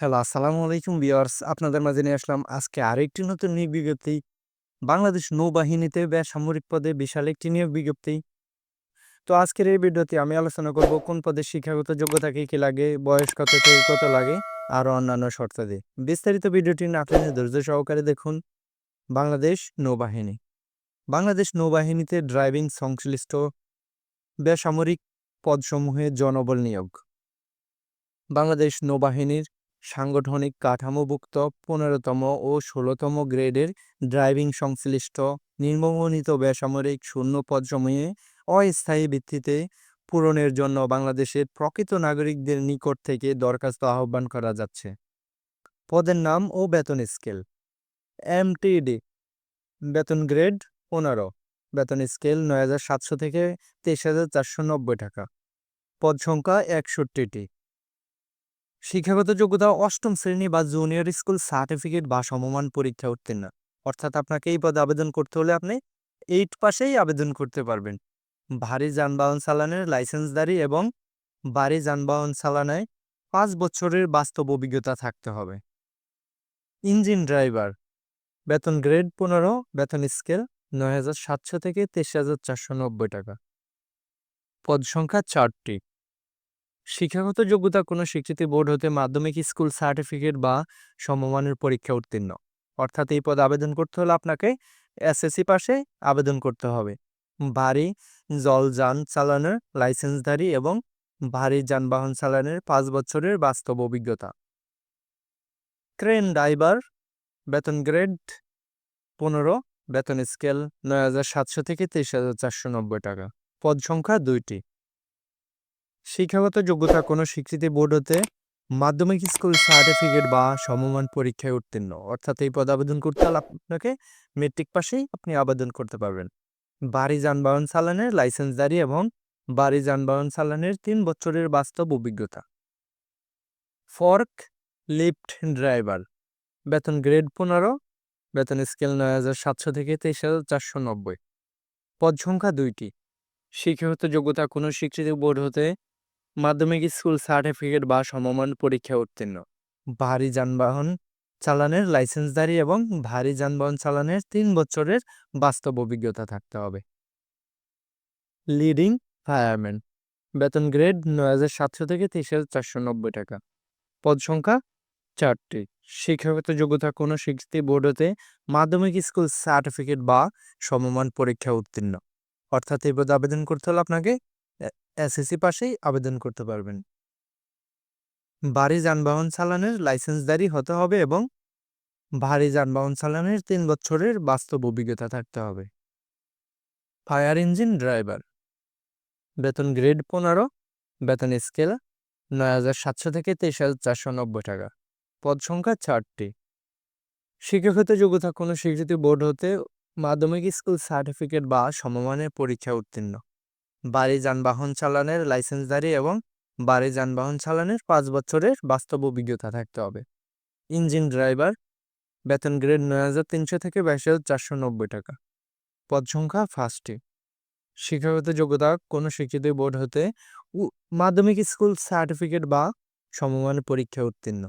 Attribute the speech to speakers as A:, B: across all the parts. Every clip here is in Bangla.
A: হ্যালো, আসসালামু আলাইকুম ভিউয়ার্স। আপনাদের মাঝে নিয়ে আসলাম আজকে আরেকটি নতুন নিয়োগ বিজ্ঞপ্তি। বাংলাদেশ নৌবাহিনীতে বেসামরিক পদে বিশাল একটি নিয়োগ বিজ্ঞপ্তি। তো আজকের এই ভিডিওতে আমি আলোচনা করব কোন পদে শিক্ষাগত যোগ্যতা কি, কি লাগে, বয়স কত থেকে কত লাগে, আরও অন্যান্য শর্তাদি। বিস্তারিত ভিডিওটি না টেনে ধৈর্য সহকারে দেখুন। বাংলাদেশ নৌবাহিনী বাংলাদেশ নৌবাহিনীতে ড্রাইভিং সংশ্লিষ্ট বেসামরিক পদসমূহে জনবল নিয়োগ বাংলাদেশ নৌবাহিনীর সাংগঠনিক কাঠামোভুক্ত পনেরোতম ও ষোলোতম গ্রেডের ড্রাইভিং সংশ্লিষ্ট নির্মমনিত বেসামরিক শূন্য পদসমূহে অস্থায়ী ভিত্তিতে পূরণের জন্য বাংলাদেশের প্রকৃত নাগরিকদের নিকট থেকে দরখাস্ত আহ্বান করা যাচ্ছে। পদের নাম ও বেতন স্কেল। এমটিডি। বেতন গ্রেড পনেরো। বেতন স্কেল নয় হাজার সাতশো থেকে তেইশ হাজার চারশো নব্বই টাকা। পদ সংখ্যা একষট্টিটি। শিক্ষাগত যোগ্যতা অষ্টম শ্রেণি বা জুনিয়র স্কুল সার্টিফিকেট বা সমমান পরীক্ষা উত্তীর্ণ। অর্থাৎ আপনাকে এই পদে আবেদন করতে হলে আপনি এইট পাশেই আবেদন করতে পারবেন। ভারী যানবাহন চালানের লাইসেন্সদারি এবং ভারী যানবাহন চালানায় পাঁচ বছরের বাস্তব অভিজ্ঞতা থাকতে হবে। ইঞ্জিন ড্রাইভার, বেতন গ্রেড পনেরো, বেতন স্কেল নয় হাজার সাতশো থেকে তেইশ হাজার চারশো নব্বই টাকা। পদ সংখ্যা চারটি। শিক্ষাগত যোগ্যতা কোনো স্বীকৃতি বোর্ড হতে মাধ্যমিক স্কুল সার্টিফিকেট বা সমমানের পরীক্ষা উত্তীর্ণ। অর্থাৎ এই পদে আবেদন করতে হলে আপনাকে এসএসসি পাশে আবেদন করতে হবে। ভারী জল যান চালানোর লাইসেন্সধারী এবং ভারী যানবাহন চালানোর পাঁচ বছরের বাস্তব অভিজ্ঞতা। ক্রেন ড্রাইভার, বেতন গ্রেড পনেরো, বেতন স্কেল নয় হাজার সাতশো থেকে তেইশ হাজার চারশো নব্বই টাকা। পদ সংখ্যা দুইটি। শিক্ষাগত যোগ্যতা কোনো স্বীকৃতি বোর্ড হতে মাধ্যমিক স্কুল সার্টিফিকেট বা সমমান পরীক্ষায় উত্তীর্ণ। অর্থাৎ এই পদ আবেদন করতে হলে আপনাকে মেট্রিক পাশেই আপনি আবেদন করতে পারবেন। বাড়ি যানবাহন চালানের লাইসেন্সদারি এবং বাড়ি যানবাহন চালানের তিন বছরের বাস্তব অভিজ্ঞতা। ফর্ক লিফট ড্রাইভার বেতন গ্রেড পনেরো, বেতন স্কেল নয় হাজার সাতশো থেকে তেইশ হাজার চারশো নব্বই। পদ সংখ্যা দুইটি। শিক্ষাগত যোগ্যতা কোনো স্বীকৃতি বোর্ড হতে মাধ্যমিক স্কুল সার্টিফিকেট বা সমমান পরীক্ষা উত্তীর্ণ। ভারী যানবাহন চালানের লাইসেন্সধারী এবং ভারী যানবাহন চালানের তিন বছরের বাস্তব অভিজ্ঞতা থাকতে হবে। লিডিং ফায়ারম্যান, বেতন গ্রেড নয় হাজার সাতশো থেকে তেইশ হাজার চারশো নব্বই টাকা। পদ সংখ্যা চারটি। শিক্ষাগত যোগ্যতা কোনো স্বীকৃতি বোর্ড হতে মাধ্যমিক স্কুল সার্টিফিকেট বা সমমান পরীক্ষা উত্তীর্ণ। অর্থাৎ এই পদে আবেদন করতে হলে আপনাকে এসএসসি পাশেই আবেদন করতে পারবেন। ভারী যানবাহন চালানের লাইসেন্সদারি হতে হবে এবং ভারী যানবাহন চালানের তিন বছরের বাস্তব অভিজ্ঞতা থাকতে হবে। Fire engine driver. বেতন গ্রেড পনেরো, বেতন স্কেল নয় হাজার সাতশো থেকে তেইশ হাজার চারশো নব্বই টাকা, পদ সংখ্যা চারটি। শিক্ষাগত যোগ্যতা কোনো স্বীকৃতি বোর্ড হতে মাধ্যমিক স্কুল সার্টিফিকেট বা সমমানের পরীক্ষা উত্তীর্ণ। বাড়ি যানবাহন চালানের লাইসেন্সধারী এবং বাড়ি যানবাহন চালানের পাঁচ বছরের বাস্তব অভিজ্ঞতা থাকতে হবে। ইঞ্জিন ড্রাইভার, বেতন গ্রেড নয় হাজার তিনশো থেকে বাইশ হাজার চারশো নব্বই টাকা। পদ সংখ্যা ফার্স্টে শিক্ষাগত যোগ্যতা, কোনো শিক্ষিত বোর্ড হতে মাধ্যমিক স্কুল সার্টিফিকেট বা সমমানের পরীক্ষা উত্তীর্ণ।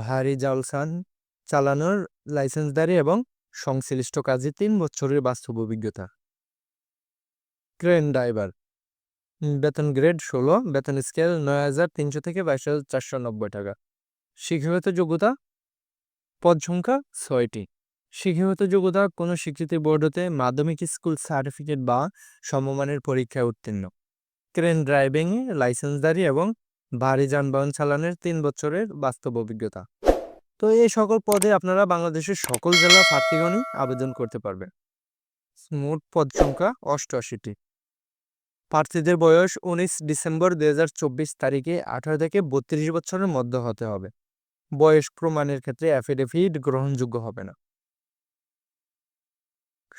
A: ভারী জালসান চালানোর লাইসেন্সদারি এবং সংশ্লিষ্ট কাজে তিন বছরের বাস্তব অভিজ্ঞতা। Crane driver. বেতন গ্রেড ষোলো, বেতন স্কেল নয় হাজার তিনশো থেকে বাইশ হাজার চারশো নব্বই টাকা। শিক্ষাগত যোগ্যতা? পদ সংখ্যা ছয়টি। শিক্ষাগত যোগ্যতা কোনো স্বীকৃতি বোর্ড হতে মাধ্যমিক স্কুল সার্টিফিকেট বা সমমানের পরীক্ষায় উত্তীর্ণ। ক্রেন ড্রাইভিং লাইসেন্সদারি এবং ভারী যানবাহন চালানের তিন বছরের বাস্তব অভিজ্ঞতা। তো এই সকল পদে আপনারা বাংলাদেশের সকল জেলা প্রার্থীগণই আবেদন করতে পারবেন। মোট পদ সংখ্যা অষ্টআশিটি। প্রার্থীদের বয়স উনিশ ডিসেম্বর দু হাজার চব্বিশ তারিখে আঠারো থেকে বত্রিশ বছরের মধ্যে হতে হবে। বয়স প্রমাণের ক্ষেত্রে অ্যাফিডেভিট গ্রহণযোগ্য হবে না।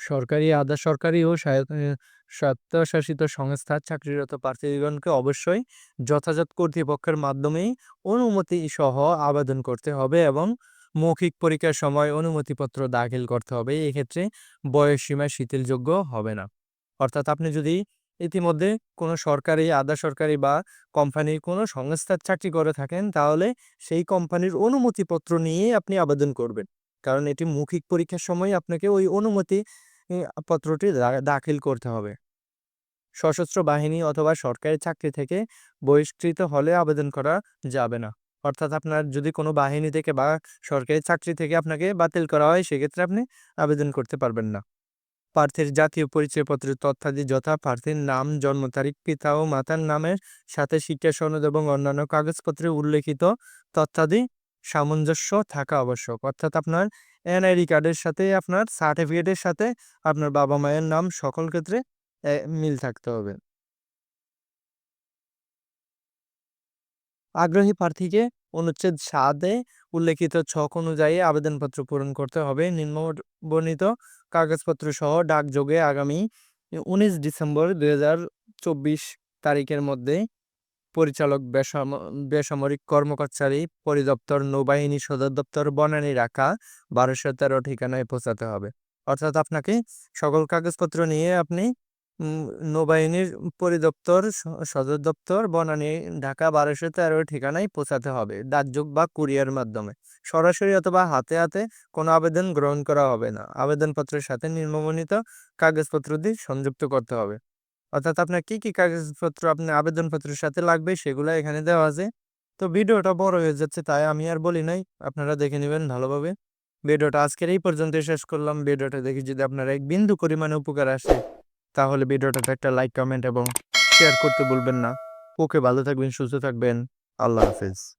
A: সরকারি, আধা সরকারি ও স্বায়ত্তশাসিত সংস্থার চাকরিরত প্রার্থীগণকে অবশ্যই যথাযথ কর্তৃপক্ষের মাধ্যমেই অনুমতি সহ আবেদন করতে হবে এবং মৌখিক পরীক্ষার সময় অনুমতিপত্র দাখিল করতে হবে। এক্ষেত্রে বয়স সীমা শিথিলযোগ্য হবে না। অর্থাৎ আপনি যদি ইতিমধ্যে কোনো সরকারি, আধা সরকারি বা কোম্পানির কোনো সংস্থার চাকরি করে থাকেন, তাহলে সেই কোম্পানির অনুমতিপত্র নিয়ে আপনি আবেদন করবেন। কারণ এটি মৌখিক পরীক্ষার সময় আপনাকে ওই অনুমতি পত্রটি দাখিল করতে হবে। সশস্ত্র বাহিনী অথবা সরকারি চাকরি থেকে বহিষ্কৃত হলে আবেদন করা যাবে না। অর্থাৎ আপনার যদি কোনো বাহিনী থেকে বা সরকারি চাকরি থেকে আপনাকে বাতিল করা হয়, সেক্ষেত্রে আপনি আবেদন করতে পারবেন না। প্রার্থীর জাতীয় পরিচয়পত্রের তথ্যাদি যথা প্রার্থীর নাম, জন্ম তারিখ, পিতা ও মাতার নামের সাথে শিক্ষা সনদ এবং অন্যান্য কাগজপত্রে উল্লেখিত তথ্যাদি সামঞ্জস্য থাকা আবশ্যক। অর্থাৎ আপনার এনআইডি কার্ডের সাথে, আপনার সার্টিফিকেটের সাথে আপনার বাবা মায়ের নাম সকল ক্ষেত্রে মিল থাকতে হবে। আগ্রহী প্রার্থীকে অনুচ্ছেদ সাতে উল্লেখিত ছক অনুযায়ী আবেদনপত্র পূরণ করতে হবে। নিম্নবর্ণিত কাগজপত্র সহ ডাকযোগে আগামী উনিশ ডিসেম্বর দুই তারিখের মধ্যে পরিচালক বেসাম, বেসামরিক কর্মকর্তারী পরিদপ্তর নৌবাহিনী সদর দপ্তর বনানী রাখা বারোশো তেরো ঠিকানায় পৌঁছাতে হবে। অর্থাৎ আপনাকে সকল কাগজপত্র নিয়ে আপনি নৌবাহিনীর পরিদপ্তর সদর দপ্তর, বনানী, ঢাকা বারোশো তেরো ঠিকানায় পৌঁছাতে হবে। ডাকযোগ বা কুরিয়ার মাধ্যমে। সরাসরি অথবা হাতে হাতে কোনো আবেদন গ্রহণ করা হবে না। আবেদনপত্রের সাথে নিম্নবর্ণিত কাগজপত্র দিয়ে সংযুক্ত করতে হবে। অর্থাৎ আপনার কি কি কাগজপত্র আপনার আবেদনপত্রের সাথে লাগবে সেগুলো এখানে দেওয়া আছে। তো ভিডিওটা বড় হয়ে যাচ্ছে তাই আমি আর বলি নাই। আপনারা দেখে নেবেন ভালোভাবে। ভিডিওটা আজকের এই পর্যন্ত শেষ করলাম। ভিডিওটা দেখে যদি আপনার এক বিন্দু পরিমাণে উপকার আসে তাহলে ভিডিওটাতে একটা লাইক কমেন্ট এবং শেয়ার করতে ভুলবেন না। ওকে ভালো থাকবেন, সুস্থ থাকবেন। আল্লাহ হাফেজ।